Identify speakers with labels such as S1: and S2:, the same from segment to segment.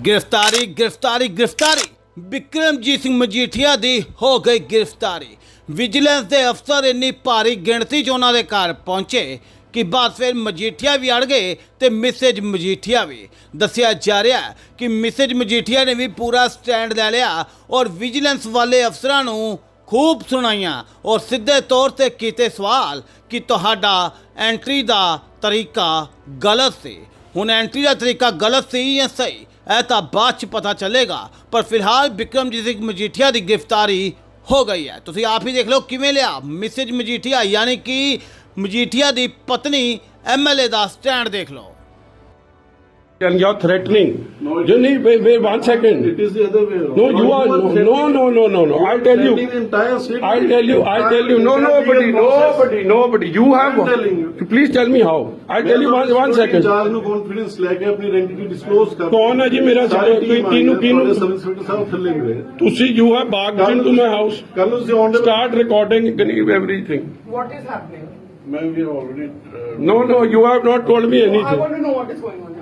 S1: ਗ੍ਰਿਫਤਾਰੀ ਗ੍ਰਿਫਤਾਰੀ ਗ੍ਰਿਫਤਾਰੀ। ਬਿਕਰਮਜੀਤ ਸਿੰਘ ਮਜੀਠੀਆ ਦੀ ਹੋ ਗਈ ਗ੍ਰਿਫਤਾਰੀ। ਵਿਜੀਲੈਂਸ ਦੇ ਅਫਸਰ ਇੰਨੀ ਭਾਰੀ ਗਿਣਤੀ 'ਚ ਉਹਨਾਂ ਦੇ ਘਰ ਪਹੁੰਚੇ ਕਿ ਬਾਅਦ ਫਿਰ ਮਜੀਠੀਆ ਵੀ ਅੜ ਗਏ ਤੇ ਮਿਸੇਜ ਮਜੀਠੀਆ ਵੀ। ਦੱਸਿਆ ਜਾ ਰਿਹਾ ਕਿ ਮਿਸੇਜ ਮਜੀਠੀਆ ਨੇ ਵੀ ਪੂਰਾ ਸਟੈਂਡ ਲੈ ਲਿਆ ਔਰ ਵਿਜੀਲੈਂਸ ਵਾਲੇ ਅਫਸਰਾਂ ਨੂੰ ਖੂਬ ਸੁਣਾਈਆਂ ਔਰ ਸਿੱਧੇ ਤੌਰ ਤੇ ਕੀਤੇ ਸਵਾਲ ਕਿ ਤੁਹਾਡਾ ਐਂਟਰੀ ਦਾ ਤਰੀਕਾ ਗਲਤ ਸੀ। ਹੁਣ ਐਂਟਰੀ ਦਾ ਤਰੀਕਾ ਗਲਤ ਸੀ ਜਾਂ ਸਹੀ, ਇਹ ਤਾਂ ਬਾਅਦ ਚ ਪਤਾ ਚੱਲੇਗਾ। ਪਰ ਫਿਲਹਾਲ ਬਿਕਰਮਜੀਤ ਸਿੰਘ ਮਜੀਠੀਆ ਦੀ ਗ੍ਰਿਫਤਾਰੀ ਹੋ ਗਈ ਹੈ। ਤੁਸੀਂ ਆਪ ਹੀ ਦੇਖ ਲਓ ਕਿਵੇਂ ਲਿਆ। ਮਿਸਿਜ ਮਜੀਠੀਆ, ਯਾਨੀ ਕਿ ਮਜੀਠੀਆ ਦੀ ਪਤਨੀ ਐਮਐਲਏ ਦਾ ਸਟੈਂਡ ਦੇਖ ਲਓ।
S2: And you're threatening.
S3: No, it
S2: you need wait, wait one second.
S3: It is the other way around.
S2: No, you are no, no, no, no, no. I'll tell
S3: threatening
S2: you.
S3: the entire city.
S2: I'll tell you. I'll tell you. No,
S3: Entire
S2: nobody,
S3: legal process.
S2: nobody, nobody. You have.
S3: I'm telling you.
S2: Please tell me how. I'll tell you one, one second.
S3: ਚਾਰ ਨੂੰ confidence ਲੈ ਕੇ ਆਪਣੀ ਆਇਡੈਂਟੀ disclose ਕਰ
S2: ਕੌਣ ਹੈ ਜੀ ਮੇਰਾ
S3: ਸਾਰੀ team
S2: ਕਿਹਨੂੰ- ਕਿਹਨੂੰ-
S3: ਸਬ ਇੰਸਪੈਕਟਰ ਸਾਹਿਬ ਥੱਲੇ ਮਿਲੇ
S2: ਤੁਸੀਂ you have barged into my house.
S3: ਕੱਲ ਨੂੰ ਤੁਸੀਂ ਆਨ
S2: Start recording everything.
S4: What is happening?
S3: ਮੈਂ ਵੀ already
S2: No, no, you have not told me
S4: I
S2: anything.
S4: want to know what is going on.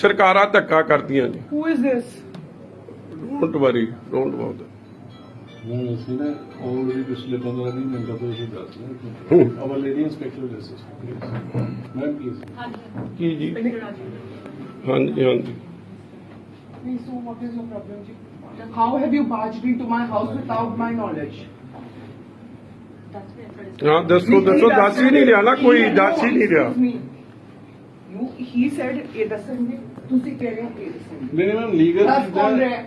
S2: ਸਰਕਾਰਾਂ ਧੱਕਾ ਕਰਦੀਆਂ ਨੇ
S4: Who is this?
S2: Don't worry don't about
S3: ਨਹੀਂ ਅਸੀਂ ਨਾ ਆਲਰੇਡੀ ਪਿਛਲੇ 15 ਦਿਨ ਮਿੰਟਾਂ ਤੋਂ ਇਹ ਦੱਸ ਰਹੇ ਹਾਂ our lady inspector justice ma'am please
S2: ਕੀ ਜੀ ਹਾਂਜੀ ਹਾਂਜੀ
S4: Please, so what is your problem, ji? How have you barged into my house without my knowledge?
S2: ਹਾਂ ਦੱਸੋ ਦੱਸੋ ਦੱਸ ਹੀ ਨਹੀਂ ਰਿਹਾ ਨਾ ਕੋਈ ਦੱਸ ਹੀ ਨਹੀਂ ਰਿਹਾ
S4: Excuse me. ਇਹ ਦੱਸਣਗੇ। ਤੁਸੀਂ ਕਹਿ ਰਹੇ ਹੋ ਇਹ ਦੱਸਣਗੇ।
S3: ਨਹੀਂ ਨਹੀਂ ਮੈਮ ਲੀਗਲ
S4: ਦੱਸ ਕੌਣ ਰਿਹਾ? ਹੈ?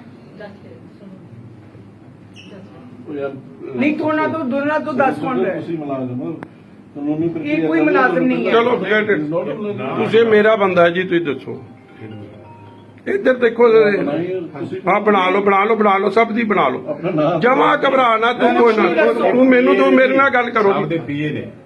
S4: ਨਹੀਂ ਥੋੜਾ ਤੋਂ ਦੋਨਾਂ ਤੋਂ ਦੱਸ ਕੌਣ ਰਿਹਾ? ਹੈ?
S3: ਤੁਸੀਂ ਮੁਲਾਜ਼ਮ ਹੋ। ਕਾਨੂੰਨੀ ਪ੍ਰਕਿਰਿਆ
S4: ਇਹ ਕੋਈ ਮੁਲਾਜ਼ਮ ਨਹੀਂ ਹੈ।
S2: ਚਲੋ forget it. ਤੁਸੀਂ ਮੇਰਾ ਬੰਦਾ ਹੈ ਜੀ ਤੁਸੀਂ ਦੱਸੋ। ਇੱਧਰ ਦੇਖੋ ਹਾਂ ਬਣਾ ਲਓ ਬਣਾ ਲਓ ਬਣਾ ਲਓ ਸਭ ਦੀ ਬਣਾ ਲਓ।
S3: ਆਪਣਾ ਨਾਮ
S2: ਜਮਾ ਘਬਰਾ ਨਾ ਤੂੰ ਕੋਈ ਨਾ। ਤੂੰ ਮੈਨੂੰ ਤੂੰ ਮੇਰੇ ਨਾਲ ਗੱਲ ਕਰੋ।
S5: ਆਪਦੇ ਪੀਏ ਨੇ।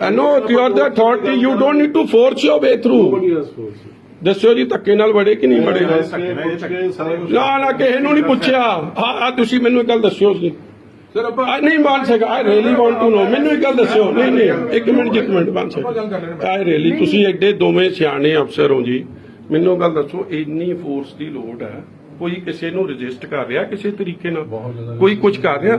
S2: I know you are the authority. You don't need to force your way
S3: Nobody
S2: through.
S3: has forced it.
S2: ਦੱਸੋ ਜੀ ਧੱਕੇ ਨਾਲ ਵੜੇ ਕਿ ਨਹੀਂ ਵੜੇ? ਨਾ ਨਾ ਕਿਸੇ ਨੂੰ ਨਹੀਂ ਪੁੱਛਿਆ। ਆ ਆ ਤੁਸੀਂ ਮੈਨੂੰ ਇੱਕ ਗੱਲ ਦੱਸਿਓ ਸੀ
S3: ਸਰ ਆਪਾਂ
S2: ਨਹੀਂ ਮੰਨ ਸਕਾ I really want to know ਮੈਨੂੰ ਇੱਕ ਗੱਲ ਦੱਸਿਓ। ਨਹੀਂ ਨਹੀਂ ਇੱਕ ਮਿੰਟ ਜੀ, ਇੱਕ ਮਿੰਟ ਮੰਨ ਸਕਾ ਆਈ ਰੀਲੀ ਤੁਸੀਂ ਐਡੇ ਦੋਵੇਂ ਸਿਆਣੇ ਅਫਸਰ ਹੋ ਜੀ। ਮੈਨੂੰ ਗੱਲ ਦੱਸੋ ਇੰਨੀ ਫੋਰਸ ਦੀ ਲੋੜ ਹੈ। ਕੋਈ ਕਿਸੇ ਨੂੰ ਰਜਿਸਟ ਕਰ ਰਿਹਾ ਕਿਸੇ ਤਰੀਕੇ ਨਾਲ। ਕੋਈ ਕੁਝ ਕਰ ਰਿਹਾ।